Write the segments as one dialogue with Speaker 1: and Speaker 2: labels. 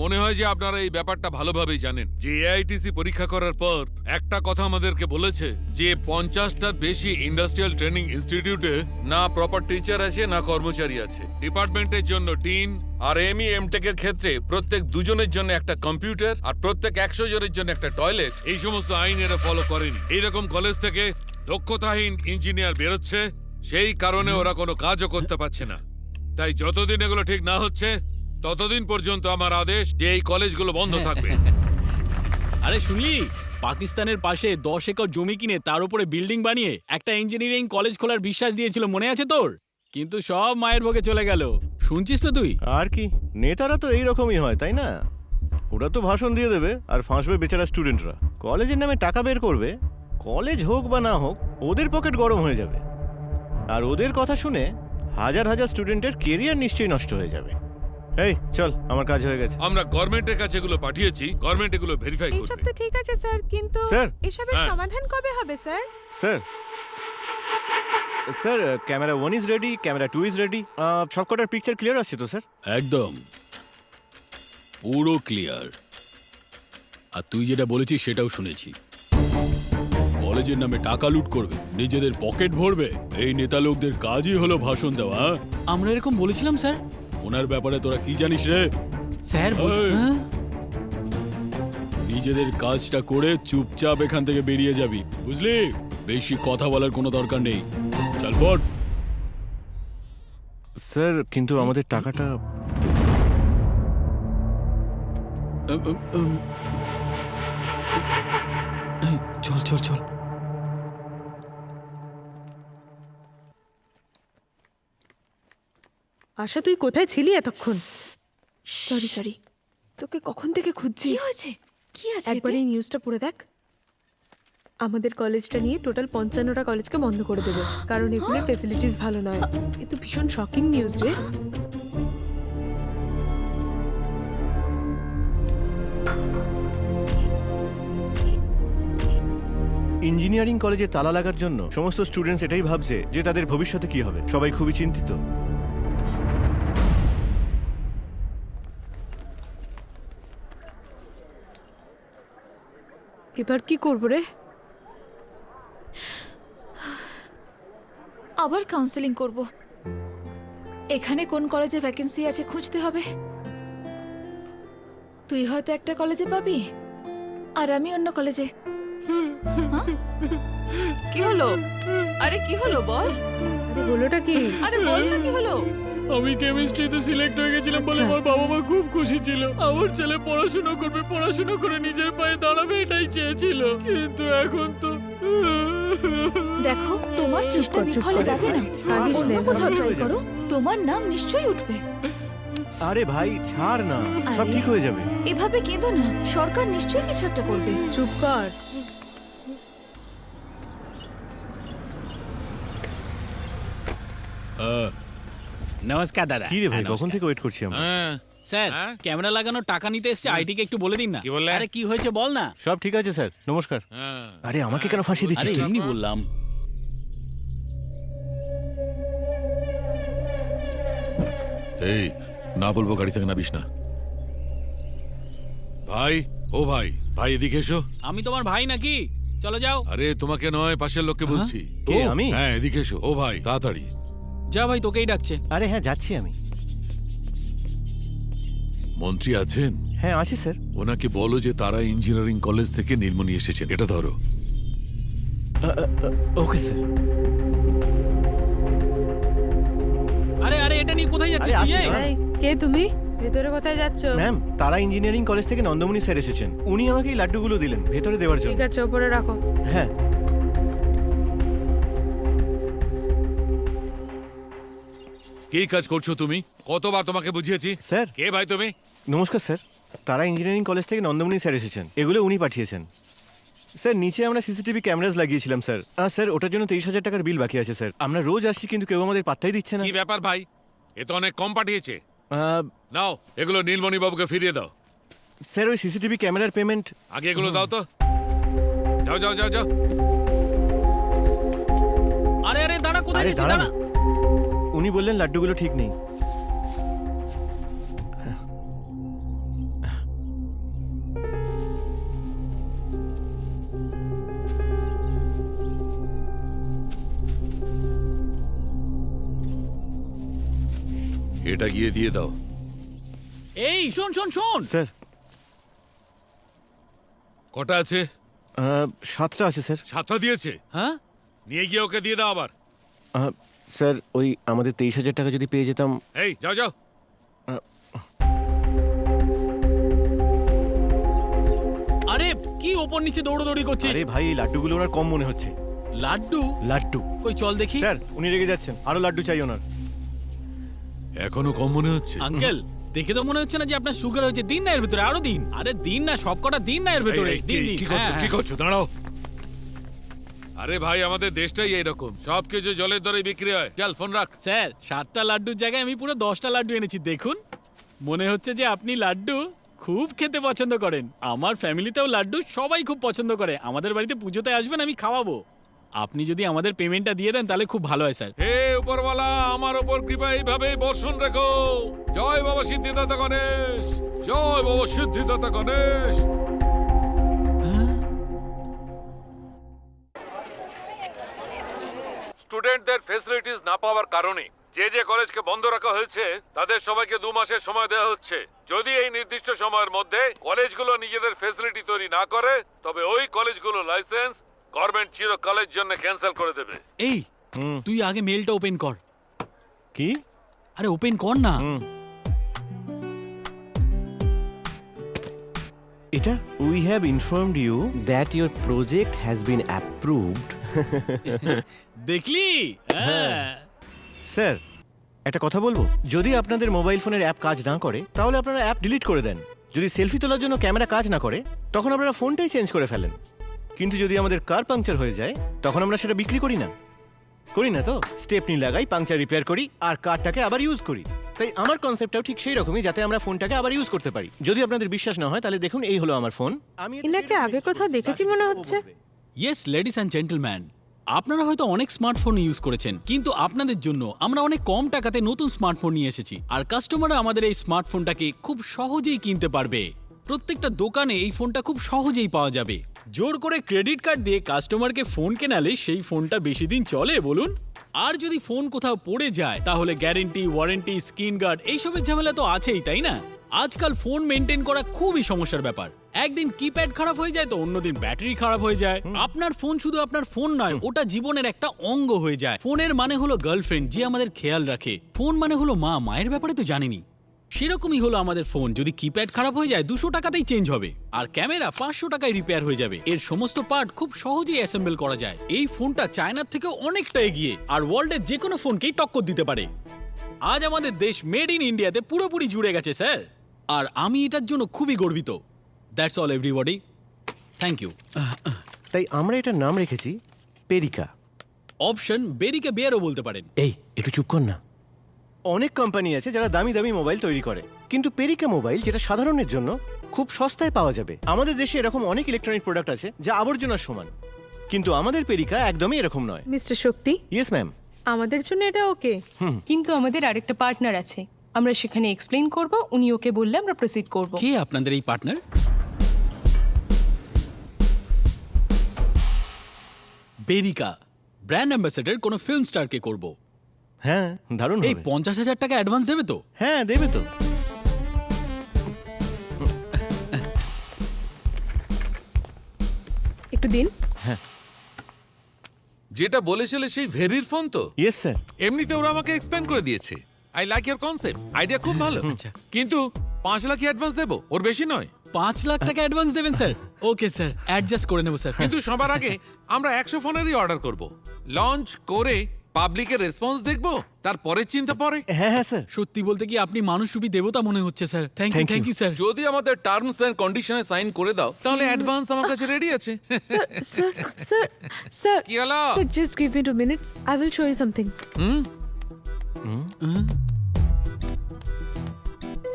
Speaker 1: মনে হয় যে আপনারা এই ব্যাপারটা ভালোভাবেই জানেন। যে এআইটিসি পরীক্ষা করার পর একটা কথা আমাদেরকে বলেছে যে পঞ্চাশটার বেশি ইন্ডাস্ট্রিয়াল ট্রেনিং ইনস্টিটিউটে না প্রপার টিচার আছে, না কর্মচারী আছে। ডিপার্টমেন্টের জন্য টিন আর এমই এমটেক এর ক্ষেত্রে প্রত্যেক দুজনের জন্য একটা কম্পিউটার আর প্রত্যেক একশো জনের জন্য একটা টয়লেট, এই সমস্ত আইন এরা ফলো করেনি। এইরকম কলেজ থেকে দক্ষতাহীন ইঞ্জিনিয়ার বেরোচ্ছে, সেই কারণে ওরা কোনো কাজও করতে পারছে না। তাই যতদিন এগুলো ঠিক না হচ্ছে ততদিন পর্যন্ত আমার আদেশ যে এই কলেজগুলো বন্ধ থাকবে।
Speaker 2: আরে শুনলি পাকিস্তানের পাশে দশ একর জমি কিনে তার উপরে বিল্ডিং বানিয়ে একটা ইঞ্জিনিয়ারিং কলেজ খোলার বিশ্বাস দিয়েছিল মনে আছে তোর? কিন্তু সব মায়ের ভোগে চলে গেল। শুনছিস তো তুই?
Speaker 3: আর কি? নেতারা তো এই রকমই হয় তাই না? ওরা তো ভাষণ দিয়ে দেবে আর ফাঁসবে বেচারা স্টুডেন্টরা কলেজের নামে টাকা বের করবে। কলেজ হোক বা না হোক ওদের পকেট গরম হয়ে যাবে। আর ওদের কথা শুনে হাজার হাজার স্টুডেন্টের কেরিয়ার নিশ্চয়ই নষ্ট হয়ে যাবে। এই চল আমার কাজ হয়ে গেছে।
Speaker 1: আমরা গভর্নমেন্টের কাছে এগুলো পাঠিয়েছি গভর্নমেন্ট এগুলো ভেরিফাই
Speaker 4: এইসব
Speaker 1: করবে।
Speaker 4: তো ঠিক আছে স্যার কিন্তু
Speaker 3: স্যার।
Speaker 4: এসবের
Speaker 1: হ্যাঁ।
Speaker 4: সমাধান কবে হবে sir?
Speaker 3: Sir. Sir camera one is ready camera two is ready সব কটার পিকচার ক্লিয়ার আসছে তো স্যার?
Speaker 2: একদম। পুরো ক্লিয়ার আর তুই যেটা বলেছিস সেটাও শুনেছি। কলেজের নামে টাকা লুট করবে নিজেদের পকেট ভরবে। এই নেতা লোকদের কাজই হলো ভাষণ দেওয়া হ্যাঁ? আমরা এরকম বলেছিলাম স্যার। ওনার ব্যাপারে তোরা কি জানিস রে?
Speaker 5: স্যার
Speaker 2: এই। নিজেদের কাজটা করে চুপচাপ এখান থেকে বেরিয়ে যাবি বুঝলি? বেশি কথা বলার কোনো দরকার নেই। চল পট
Speaker 3: স্যার কিন্তু আমাদের টাকাটা
Speaker 2: চল চল চল।
Speaker 4: আশা তুই কোথায় ছিলি এতক্ষণ? সরি সরি তোকে কখন থেকে খুঁজছি?
Speaker 6: কি হয়েছে? কি আছে
Speaker 4: একবার এই নিউজটা পড়ে দেখ। আমাদের কলেজটা নিয়ে টোটাল পঞ্চান্নটা কলেজকে বন্ধ করে দেবে। কারণ এগুলোর ফেসিলিটিস ভালো নয়। এ তো ভীষণ শকিং নিউজ রে।
Speaker 3: ইঞ্জিনিয়ারিং কলেজে তালা লাগার জন্য সমস্ত স্টুডেন্টস এটাই ভাবছে যে তাদের ভবিষ্যতে কি হবে। সবাই খুবই চিন্তিত।
Speaker 4: এবার কি করব রে?
Speaker 6: আবার কাউন্সেলিং করব। এখানে কোন কলেজে ভ্যাকেন্সি আছে খুঁজতে হবে? তুই হয়তো একটা কলেজে পাবি আর আমি অন্য কলেজে হ্যাঁ? কি হলো? আরে কি হলো বল?
Speaker 4: আরে হলোটা কি?
Speaker 6: আরে বল না কি হলো?
Speaker 2: আমি কেমিস্ট্রিতে সিলেক্ট হয়ে গেছিলাম বলে
Speaker 4: আচ্ছা।
Speaker 2: আমার বাবা মা খুব খুশি ছিল। আমার ছেলে পড়াশোনা করবে পড়াশোনা করে নিজের পায়ে দাঁড়াবে এটাই চেয়েছিল। কিন্তু এখন তো
Speaker 6: দেখো তোমার চেষ্টা বিফলে যাবে না। অন্য কোথাও ট্রাই করো তোমার নাম নিশ্চয়ই উঠবে।
Speaker 3: আরে ভাই ছাড় না সব ঠিক হয়ে যাবে।
Speaker 6: এভাবে কেঁদো না সরকার নিশ্চয়ই কিছু একটা করবে।
Speaker 4: চুপ কর।
Speaker 2: নমস্কার দাদা।
Speaker 3: কি রে ভাই
Speaker 2: হ্যাঁ,
Speaker 3: কখন
Speaker 2: নমস্কার।
Speaker 3: থেকে ওয়েট করছি আমরা?
Speaker 1: হ্যাঁ।
Speaker 2: স্যার
Speaker 1: হ্যাঁ?
Speaker 2: ক্যামেরা লাগানোর টাকা নিতে এসছে আইটিকে একটু বলে দিন না।
Speaker 1: কি বললে?
Speaker 2: আরে কি হয়েছে বল না।
Speaker 3: সব ঠিক আছে স্যার। নমস্কার।
Speaker 1: হ্যাঁ।
Speaker 3: আরে আমাকে কেন ফাঁসি
Speaker 2: আরে
Speaker 3: দিচ্ছিস তুই?
Speaker 2: এমনি বললাম।
Speaker 1: এই না বলব গাড়ি থেকে নাবিস না। ভাই ও ভাই ভাই এদিকে এসো।
Speaker 2: আমি তোমার ভাই নাকি? চলো যাও।
Speaker 1: আরে তোমাকে নয় পাশের লোককে বলছি।
Speaker 3: কে
Speaker 2: ও,
Speaker 3: আমি?
Speaker 1: হ্যাঁ এদিকে এসো। ও ভাই তাড়াতাড়ি।
Speaker 2: যা ভাই তোকেই ডাকছে।
Speaker 3: আরে হ্যাঁ যাচ্ছি আমি।
Speaker 1: মন্ত্রী আছেন?
Speaker 3: হ্যাঁ আছি স্যার।
Speaker 1: ওনাকে বলো যে তারা ইঞ্জিনিয়ারিং কলেজ থেকে নীলমণি এসেছেন। এটা ধরো।
Speaker 3: Okay sir.
Speaker 2: আরে আরে এটা নিয়ে কোথায় যাচ্ছিস
Speaker 3: আরে,
Speaker 2: তুই এই?
Speaker 4: এই, কে তুমি? ভেতরে কোথায় যাচ্ছ?
Speaker 3: ম্যাম তারা ইঞ্জিনিয়ারিং কলেজ থেকে নন্দমণি স্যার এসেছেন। উনি আমাকে এই লাড্ডুগুলো দিলেন ভেতরে দেওয়ার জন্য।
Speaker 4: ঠিক আছে ওপরে রাখো।
Speaker 3: হ্যাঁ।
Speaker 1: কি কাজ করছ তুমি? কতবার তোমাকে বুঝিয়েছি?
Speaker 3: স্যার।
Speaker 1: কে ভাই তুমি?
Speaker 3: নমস্কার স্যার। তারা ইঞ্জিনিয়ারিং কলেজ থেকে নন্দমণি স্যার এসেছেন। এগুলো উনি পাঠিয়েছেন। স্যার নিচে আমরা সিসিটিভি ক্যামেরাস লাগিয়েছিলাম স্যার। আহ, স্যার ওটার জন্য তেইশ হাজার টাকার বিল বাকি আছে স্যার। আমরা রোজ আসছি কিন্তু কেউ আমাদের পাত্তাই দিচ্ছে না।
Speaker 1: কি ব্যাপার ভাই? এ তো অনেক কম পাঠিয়েছে।
Speaker 3: আহ,
Speaker 1: নাও এগুলো নীলমণি বাবুকে ফিরিয়ে দাও।
Speaker 3: স্যার ওই সিসিটিভি ক্যামেরার পেমেন্ট
Speaker 1: আগে এগুলো দাও তো। যাও যাও যাও যাও।
Speaker 2: আরে আরে দাঁড়া কোথায়
Speaker 3: আরে
Speaker 2: যাচ্ছিস
Speaker 3: দাঁড়া। উনি বললেন লাড্ডুগুলো ঠিক নেই।
Speaker 1: এটা গিয়ে দিয়ে দাও।
Speaker 2: এই শোন শোন শোন।
Speaker 3: স্যার।
Speaker 1: কটা আছে?
Speaker 3: সাতটা আছে স্যার।
Speaker 1: সাতটা দিয়েছে?
Speaker 2: হ্যাঁ?
Speaker 1: নিয়ে গিয়ে ওকে দিয়ে দাও আবার।
Speaker 3: স্যার ওই আমাদের তেইশ হাজার টাকা যদি পেয়ে যেতাম।
Speaker 1: এই যাও যাও।
Speaker 2: আরে কি ওপর নিচে দৌড়দৌড়ি করছিস?
Speaker 3: আরে ভাই এই লাড্ডুগুলো ওনার কম মনে হচ্ছে।
Speaker 2: লাড্ডু?
Speaker 3: লাড্ডু।
Speaker 2: কই চল দেখি।
Speaker 3: স্যার উনি রেগে যাচ্ছেন। আরও লাড্ডু চাই ওনার।
Speaker 1: এখনও কম মনে হচ্ছে?
Speaker 2: আঙ্কেল দেখে তো মনে হচ্ছে না যে আপনার সুগার হয়েছে। দিন না এর ভিতরে আরও দিন। আরে দিন না সব কটা দিন না এর ভিতরে। দিন
Speaker 1: কি-
Speaker 2: দিন।
Speaker 1: কি করছ
Speaker 2: হ্যাঁ,
Speaker 1: কি
Speaker 2: হ্যাঁ।
Speaker 1: করছ? দাঁড়াও। আরে ভাই আমাদের দেশটাই এইরকম। সব কিছু জলের দরে বিক্রি হয়। চল ফোন রাখ।
Speaker 2: স্যার সাতটা লাড্ডুর জায়গায় আমি পুরো দশটা লাড্ডু এনেছি দেখুন। মনে হচ্ছে যে আপনি লাড্ডু খুব খেতে পছন্দ করেন। আমার ফ্যামিলিতেও লাড্ডু সবাই খুব পছন্দ করে। আমাদের বাড়িতে পুজোতে আসবেন আমি খাওয়াবো। আপনি যদি আমাদের পেমেন্টটা দিয়ে দেন তাহলে খুব ভালো হয় স্যার।
Speaker 1: হে উপরওয়ালা আমার উপর কৃপা এইভাবে বর্ষণ রেখো। জয় বাবা সিদ্ধিদাতা গণেশ। জয় বাবা সিদ্ধিদাতা গণেশ। স্টুডেন্টদের ফেসিলিটিস না পাওয়ার কারণে যে যে কলেজকে বন্ধ রাখা হয়েছে তাদের সবাইকে দু মাসের সময় দেওয়া হচ্ছে। যদি এই নির্দিষ্ট সময়ের মধ্যে কলেজগুলো নিজেদের ফেসিলিটি তৈরি না করে তবে ওই কলেজগুলো লাইসেন্স গভর্নমেন্ট চিরকালের জন্য ক্যান্সেল করে দেবে।
Speaker 2: এই তুই আগে মেলটা ওপেন কর।
Speaker 3: কি?
Speaker 2: আরে ওপেন কর না।
Speaker 3: এটা we have informed you that your project has been approved
Speaker 2: দেখলি? হ্যাঁ।
Speaker 3: স্যার একটা কথা বলব? যদি আপনাদের মোবাইল ফোনের অ্যাপ কাজ না করে তাহলে আপনারা অ্যাপ ডিলিট করে দেন। যদি সেলফি তোলার জন্য ক্যামেরা কাজ না করে তখন আপনারা ফোনটাই চেঞ্জ করে ফেলেন। কিন্তু যদি আমাদের কার পাংচার হয়ে যায় তখন আমরা সেটা বিক্রি করি না। করি না তো? স্টেপনি লাগাই পাংচার রিপেয়ার করি আর কারটাকে আবার ইউজ করি। তাই আমার কনসেপ্টটাও ঠিক সেই রকমই যাতে আমরা ফোনটাকে আবার ইউজ করতে পারি। যদি আপনাদের বিশ্বাস না হয় তাহলে দেখুন এই হলো আমার ফোন আমি
Speaker 4: এনাকে আগে কোথাও দেখেছি মনে হচ্ছে।
Speaker 2: ইয়েস লেডিস অ্যান্ড জেন্টলম্যান আপনারা হয়তো অনেক স্মার্টফোন ইউজ করেছেন কিন্তু আপনাদের জন্য আমরা অনেক কম টাকাতে নতুন স্মার্টফোন নিয়ে এসেছি। আর কাস্টমাররা আমাদের এই স্মার্টফোনটাকে খুব সহজেই কিনতে পারবে। প্রত্যেকটা দোকানে এই ফোনটা খুব সহজেই পাওয়া যাবে। জোর করে ক্রেডিট কার্ড দিয়ে কাস্টমারকে ফোন কেনালে সেই ফোনটা বেশি দিন চলে বলুন। আর যদি ফোন কোথাও পড়ে যায় তাহলে গ্যারেন্টি ওয়ারেন্টি স্ক্রিন গার্ড এইসবের ঝামেলা তো আছেই তাই না? আজকাল ফোন মেনটেন করা খুবই সমস্যার ব্যাপার। একদিন কিপ্যাড খারাপ হয়ে যায় তো অন্যদিন ব্যাটারি খারাপ হয়ে যায়। আপনার ফোন শুধু আপনার ফোন নয় ওটা জীবনের একটা অঙ্গ হয়ে যায়। ফোনের মানে হলো গার্লফ্রেন্ড যে আমাদের খেয়াল রাখে। ফোন মানে হলো মা মায়ের ব্যাপারে তো জানেনি। সেরকমই হলো আমাদের ফোন। যদি কিপ্যাড খারাপ হয়ে যায় দুশো টাকাতেই চেঞ্জ হবে। আর ক্যামেরা পাঁচশো টাকায় রিপেয়ার হয়ে যাবে। এর সমস্ত পার্ট খুব সহজেই অ্যাসেম্বল করা যায়। এই ফোনটা চায়নার থেকেও অনেকটা এগিয়ে। আর ওয়ার্ল্ডের যে কোনো ফোনকেই টক্কর দিতে পারে। আজ আমাদের দেশ মেড ইন ইন্ডিয়াতে পুরোপুরি জুড়ে গেছে স্যার আর আমি এটার জন্য খুবই গর্বিত। That's all everybody thank you
Speaker 3: তাই আমরা এটার নাম রেখেছি পেরিকা
Speaker 2: অপশন বেরিকে বেয়ারও বলতে পারেন।
Speaker 3: এই একটু চুপ কর না। অনেক কোম্পানি আছে যারা দামি দামি মোবাইল তৈরি করে। কিন্তু পেরিকা মোবাইল যেটা সাধারণের জন্য খুব সস্তায় পাওয়া যাবে। আমাদের দেশে এরকম অনেক ইলেকট্রনিক প্রোডাক্ট আছে যা আবর্জনার সমান। কিন্তু আমাদের পেরিকা একদমই এরকম নয়।
Speaker 4: মিস্টার শক্তি?
Speaker 3: ইয়েস ম্যাম
Speaker 4: আমাদের জন্য এটা ওকে কিন্তু আমাদের আরেকটা পার্টনার আছে। আমরা সেখানে এক্সপ্লেইন করব উনি ওকে বললে আমরা প্রসিড করব।
Speaker 2: কে আপনাদের এই পার্টনার বেরিকা ব্র্যান্ড অ্যাম্বাসেডার কোনো ফিল্ম স্টারকে করব।
Speaker 3: হ্যাঁ দারুণ
Speaker 2: এই
Speaker 3: হবে।
Speaker 2: পঞ্চাশ হাজার টাকা অ্যাডভান্স দেবে তো?
Speaker 3: হ্যাঁ দেবে তো।
Speaker 4: একটু দিন।
Speaker 1: যেটা বলেছিলে সেই ভেরির ফোন তো?
Speaker 3: ইয়েস স্যার
Speaker 1: এমনিতে ওরা আমাকে এক্সপ্লেন করে দিয়েছে। I like your concept idea খুব ভালো।
Speaker 2: আচ্ছা।
Speaker 1: কিন্তু পাঁচ লাখ অ্যাডভান্স দেবো। ওর বেশি নয়।
Speaker 2: পাঁচ লাখ টাকা অ্যাডভান্স দেবেন স্যার ওকে স্যার অ্যাডজাস্ট করে নেব স্যার
Speaker 1: কিন্তু সবার আগে আমরা একশো ফোনেরই অর্ডার করব। লঞ্চ করে পাবলিকের রেসপন্স দেখব? তারপরে চিন্তা পরে?
Speaker 3: হ্যাঁ হ্যাঁ স্যার।
Speaker 2: সত্যি বলতে কি আপনি মানুষরূপী দেবতা মনে হচ্ছে sir? Thank you thank you sir
Speaker 1: যদি আমাদের টার্মস এন্ড কন্ডিশনে সাইন করে দাও তাহলে অ্যাডভান্স আমার কাছে রেডি আছে।
Speaker 4: স্যার স্যার স্যার স্যার
Speaker 1: কি হলো?
Speaker 4: Just give me two minutes I will show you something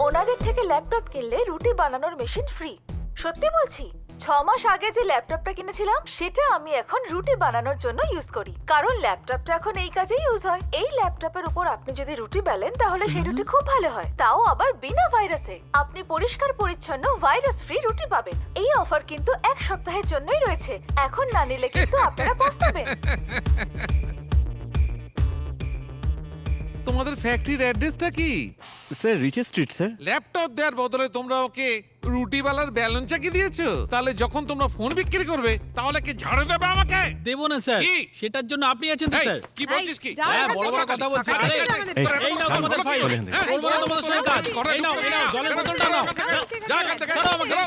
Speaker 6: ওনাদের থেকে ল্যাপটপ কিনলে রুটি বানানোর মেশিন ফ্রি সত্যি বলছি? ছ মাস আগে যে ল্যাপটপটা কিনেছিলাম সেটা আমি এখন রুটি বানানোর জন্য ইউজ করি। কারণ ল্যাপটপটা এখন এই কাজেই ইউজ হয়। এই ল্যাপটপের উপর আপনি যদি রুটি বেলেন তাহলে সেই রুটি খুব ভালো হয়। তাও আবার বিনা ভাইরাসে আপনি পরিষ্কার পরিচ্ছন্ন ভাইরাস ফ্রি রুটি পাবেন। এই অফার কিন্তু এক সপ্তাহের জন্যই রয়েছে। এখন না নিলে কিন্তু আপনারা পস্তাবেন।
Speaker 1: তোমাদের ফ্যাক্টরির অ্যাড্রেসটা কি?
Speaker 3: স্যার রিচের স্ট্রিট স্যার
Speaker 1: ল্যাপটপ দেওয়ার বদলে তোমরা ওকে রুটিওয়ালার ব্যালন চাকি দিয়েছ তাহলে যখন তোমরা ফোন বিক্রি করবে তাহলে কি ঝাড়ে দেবে আমাকে
Speaker 2: দেব না স্যার
Speaker 1: কি?
Speaker 2: সেটার জন্য আপনি আছেন তো
Speaker 1: এই,
Speaker 2: স্যার
Speaker 1: কি বলছিস কি
Speaker 4: যাও,
Speaker 2: হ্যাঁ, বড় বড় কথা বলছিস
Speaker 1: আরে,
Speaker 3: এই,
Speaker 2: নাও তোমাদের ফাইল।
Speaker 1: কি? হ্যাঁ?
Speaker 2: করব না তোমাদের সঙ্গে কাজ। এই নাও, এই নাও, জলের বোতলটা নাও। ছাড়ো আমাকে।
Speaker 1: বেরো।